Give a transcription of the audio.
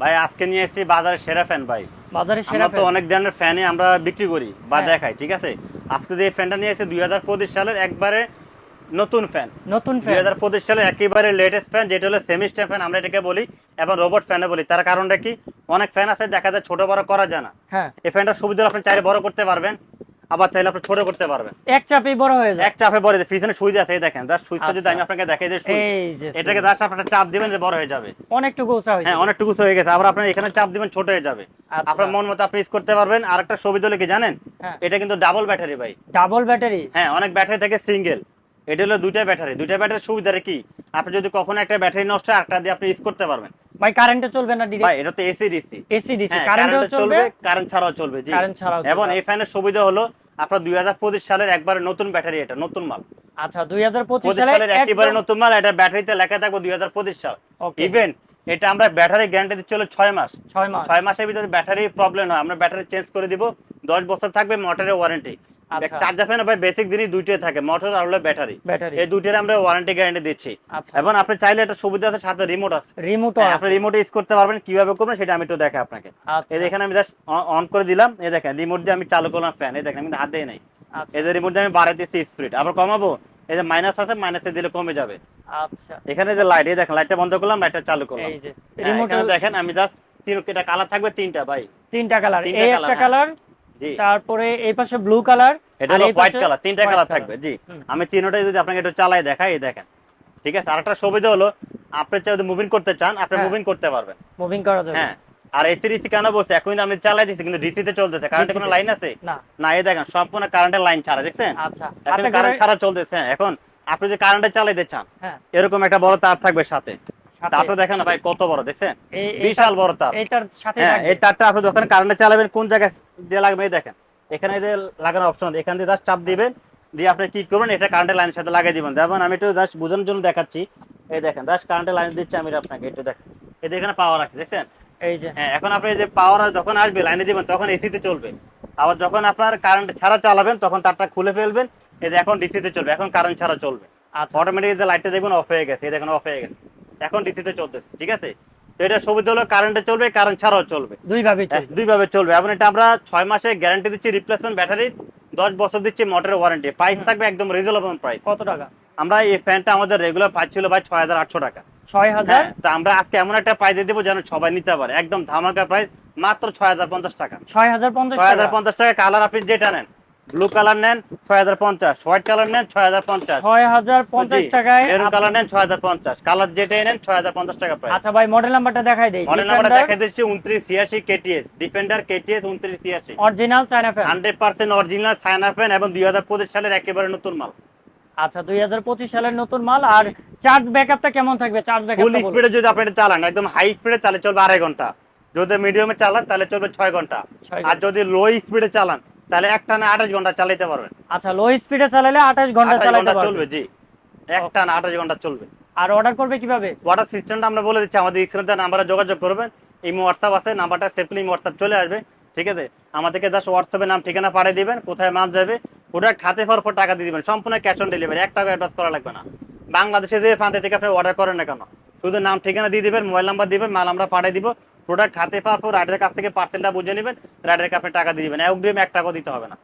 ভাই আজকে নিয়ে এসেছি বাজারে সেরা ফ্যান ভাই। বাজারে সেরা তো অনেক ধরনের ফ্যানে আমরা বিক্রি করি বা হ্যাঁ। দেখাই ঠিক আছে? আজকে যে ফ্যানটা নিয়ে এসেছি দুই হাজার পঁচিশ সালের একবারে নতুন ফ্যান। নতুন ফ্যান। দুই হাজার পঁচিশ সালে একেবারে লেটেস্ট ফ্যান যেটা হলো সেমিস্টার ফ্যান আমরা এটাকে বলি এবং রোবট ফ্যানে বলি। তার কারণটা কি? অনেক ফ্যান আছে দেখা যায় ছোট বড় করা যায় না। হ্যাঁ। এই ফ্যানটা সুবিধা আপনি চাইলে বড় করতে পারবেন। আবার চাইলে আপনি ছোট করতে পারবেন। এক চাপেই বড় হয়ে যায়। এক চাপে বড় পিছনে সুইচ আছে এই দেখেন জাস্ট সুইচটা যদি আচ্ছা। আমি আপনাকে দেখাই যে এটাকে জাস্ট আপনারা চাপ দিবেন যে বড় হয়ে যাবে। অনেকটুকু উঁচা হয়েছে হ্যাঁ অনেকটুকু হয়ে গেছে। আবার আপনার এখানে চাপ দিবেন ছোট হয়ে যাবে। আচ্ছা। আপনার মন মতো আপনি ইউজ করতে পারবেন। আর একটা সুবিধা হলো কি জানেন? হ্যাঁ। এটা কিন্তু ডাবল ব্যাটারি ভাই। ডাবল ব্যাটারি হ্যাঁ অনেক ব্যাটারি থেকে সিঙ্গেল এটা হলো দুইটা ব্যাটারি দুইটা ব্যাটারির সুবিধা কি? আপনি যদি কখনো একটা ব্যাটারি নষ্ট হয় একটা দিয়ে আপনি ইউজ করতে পারবেন। ভাই কারেন্টে চলবে না ভাই এটা তো এসি ডিসি এসি ডিসি কারেন্টেও কারেন্টে চলবে? কারেন্ট ছাড়াও চলবে জি। কারেন্ট ছাড়াও। এবং এই ফ্যানের সুবিধা হলো আপনার দুই হাজার পঁচিশ সালের একবারে নতুন ব্যাটারি এটা নতুন মাল। আচ্ছা 2025 পঁচিশ সালে সালের একেবারে নতুন মাল এটা ব্যাটারিতে লেখা থাকবে দুই হাজার পঁচিশ সাল. ইভেন এটা আমরা ব্যাটারি গ্যারান্টি দিচ্ছি হলো ছয় মাস। ছয় মাস। ছয় মাসের ভিতরে ব্যাটারি প্রবলেম হয় আমরা ব্যাটারি চেঞ্জ করে দিব। দশ বছর থাকবে মোটরের ওয়ারেন্টি আচ্ছা। চার্জার ফ্যান ভাই বেসিক জিনিস দুইটাই থাকে মোটর আর হলো ব্যাটারি এই দুইটার আমরা ওয়ারেন্টি গ্যারান্টি দিচ্ছি। আচ্ছা। এবং আপনি চাইলে একটা সুবিধা আছে সাথে রিমোট আছে। রিমোটও হ্যাঁ, আপনি রিমোট ইউজ করতে পারবেন কীভাবে করবেন সেটা আমি একটু দেখাই আপনাকে। আচ্ছা। এই যে এখানে আমি জাস্ট অন করে দিলাম এই দেখেন রিমোট দিয়ে আমি চালু করলাম ফ্যান এই দেখেন আমি হাত দিয়ে নাই। আচ্ছা। এই যে রিমোট দিয়ে আমি বাড়াইতেছি স্পিড আবার কমাবো? এই যে মাইনাস আছে মাইনাসে দিলে কমে যাবে। আচ্ছা। এখানে যে লাইট এই দেখেন লাইটটা বন্ধ করলাম লাইটটা চালু করলাম। এই যে হ্যাঁ, রিমোট দেখেন আমি জাস্ট তিন এটা কালার থাকবে তিনটা ভাই। তিনটা কালার এই একটা হ্যাঁ। কালার জি তারপরে এই পাশে ব্লু কালার এটা হলো হোয়াইট কালার তিনটা কালার থাকবে জি। আমি তিনটাই যদি আপনাকে একটু চালাই দেখাই এই দেখেন। ঠিক আছে? আরেকটা সুবিধা হলো আপনি যদি মুভিং করতে চান আপনি হ্যাঁ। মুভিং করতে পারবেন। মুভিং করা যাবে। হ্যাঁ। আর এসি ডিসি কেন বলছে? এখন কিন্তু আমি চালাই দিচ্ছি কিন্তু ডিসি তে চলতেছে। কারেন্টের কোনো লাইন আছে? না। না এই দেখেন সম্পূর্ণ কারেন্টের লাইন ছাড়া দেখছেন? আচ্ছা। এখন কারেন্ট ছাড়া চলতেছে হ্যাঁ, এখন আপনি যদি কারেন্টে চালাইতে চান হ্যাঁ। এরকম একটা বড় তার থাকবে সাথে। তারটা দেখেন ভাই কত বড় দেখছেন? বিশাল বড় তার। এইটার সাথে হ্যাঁ এই তারটা আপনি যখন কারেন্টে চালাবেন কোন জায়গায় দিয়ে লাগবে দেখেন। এখানে যে লাগানো অপশন এখান দিয়ে জাস্ট চাপ দিবেন দিয়ে আপনি কি করবেন এটা কারেন্টের লাইনের সাথে লাগিয়ে দিবেন। যেমন আমি একটু জাস্ট বোঝানোর জন্য দেখাচ্ছি। এই দেখেন জাস্ট কারেন্টের লাইন দিচ্ছি আমি আপনাকে একটু দেখেন। এই পাওয়ার আছে দেখছেন? এই যে। হ্যাঁ এখন আপনি যে পাওয়ার যখন আসবে লাইনে দিবেন তখন এসিতে চলবে। আবার যখন আপনার কারেন্ট ছাড়া চালাবেন তখন তারটা খুলে ফেলবেন এই যে এখন ডিসিতে চলবে এখন কারেন্ট ছাড়া চলবে। আচ্ছা। অটোমেটিক যে লাইটটা দেখবেন অফ হয়ে গেছে এই দেখেন অফ হয়ে গেছে। এখন ডিসিতে চলতেছে ঠিক আছে? তো এটা সুবিধা হলো কারেন্টে চলবে কারেন্ট ছাড়াও চলবে। দুই ভাবে হ্যাঁ, দুইভাবে চলবে। এবং এটা আমরা ছয় মাসে গ্যারান্টি দিচ্ছি রিপ্লেসমেন্ট ব্যাটারি দশ বছর দিচ্ছি মোটরের ওয়ারেন্টি প্রাইস থাকবে একদম রিজনেবল প্রাইস কত টাকা? আমরা এই ফ্যানটা আমাদের রেগুলার প্রাইস ছিল ভাই ছয় হাজার আটশো টাকা। ছয় হাজার? হ্যাঁ তো আমরা আজকে এমন একটা প্রাইস দিয়ে দেবো যেন সবাই নিতে পারে। একদম ধামাকা প্রাইস মাত্র ছয় হাজার পঞ্চাশ টাকা। ছয় হাজার পঞ্চাশ ছয় হাজার পঞ্চাশ টাকা কালার আপনি যেটা নেন। ব্লু কালার নেন ছয় হাজার পঞ্চাশ। হোয়াইট কালার নেন ছয় হাজার পঞ্চাশ। ছয় হাজার পঞ্চাশ টাকায় মেরুন কালার নেন ছয় হাজার পঞ্চাশ। কালার যেটাই নেন ছয় হাজার পঞ্চাশ টাকা প্রাইস আচ্ছা ভাই মডেল নাম্বারটা দেখাই দেই। মডেল নাম্বারটা দেখে দিচ্ছি উনত্রিশ ছিয়াশি কেটিএস ডিফেন্ডার কেটিএস উনত্রিশ ছিয়াশি। Original China fan hundred percent original sign আপেন এবং দুই হাজার পঁচিশ সালের একেবারে নতুন মাল। আচ্ছা দুই হাজার পঁচিশ সালের নতুন মাল। আর চার্জ ব্যাকআপটা কেমন থাকবে? চার্জ ফুল স্পিডে যদি আপনি এটা চালান একদম হাই স্পিডে তাহলে চলবে আড়াই ঘণ্টা। যদি মিডিয়ামে চালান তাহলে চলবে ছয় ঘণ্টা। আর যদি লো স্পিডে চালান তাহলে একটা না আঠাশ ঘণ্টা চালাতে পারবেন। আচ্ছা লো স্পিডে চালালে আঠাশ ঘণ্টা 28 চালাতে চলবে জি। একটা না আঠাশ ঘণ্টা চলবে। আর অর্ডার করবে কীভাবে? ওয়াটার সিস্টেমটা আমরা বলে দিচ্ছি আমাদের স্ক্রিনে নাম্বারে যোগাযোগ করবেন ইমো হোয়াটসঅ্যাপ আছে নাম্বারটা সেফলি হোয়াটসঅ্যাপ চলে আসবে ঠিক আছে? আমাদেরকে জাস্ট হোয়াটসঅ্যাপে নাম ঠিকানা পাঠিয়ে দিবেন কোথায় মাল যাবে প্রোডাক্ট হাতে পাওয়ার পর টাকা দিয়ে দিবেন সম্পূর্ণ ক্যাশ অন ডেলিভারি এক টাকা অ্যাডভান্স করা লাগবে না। বাংলাদেশে যে প্রান্তে থেকে আপনি অর্ডার করেন না কেন? শুধু নাম ঠিকানা দিয়ে দিবেন মোবাইল নাম্বার দিবেন মাল আমরা পাঠিয়ে দিব প্রোডাক্ট হাতে পাওয়ার পর রাইডারের কাছ থেকে পার্সেলটা বুঝে নেবেন রাইডারের কাছে টাকা দিয়ে দেবেন। অগ্রিম এক টাকাও দিতে হবে না।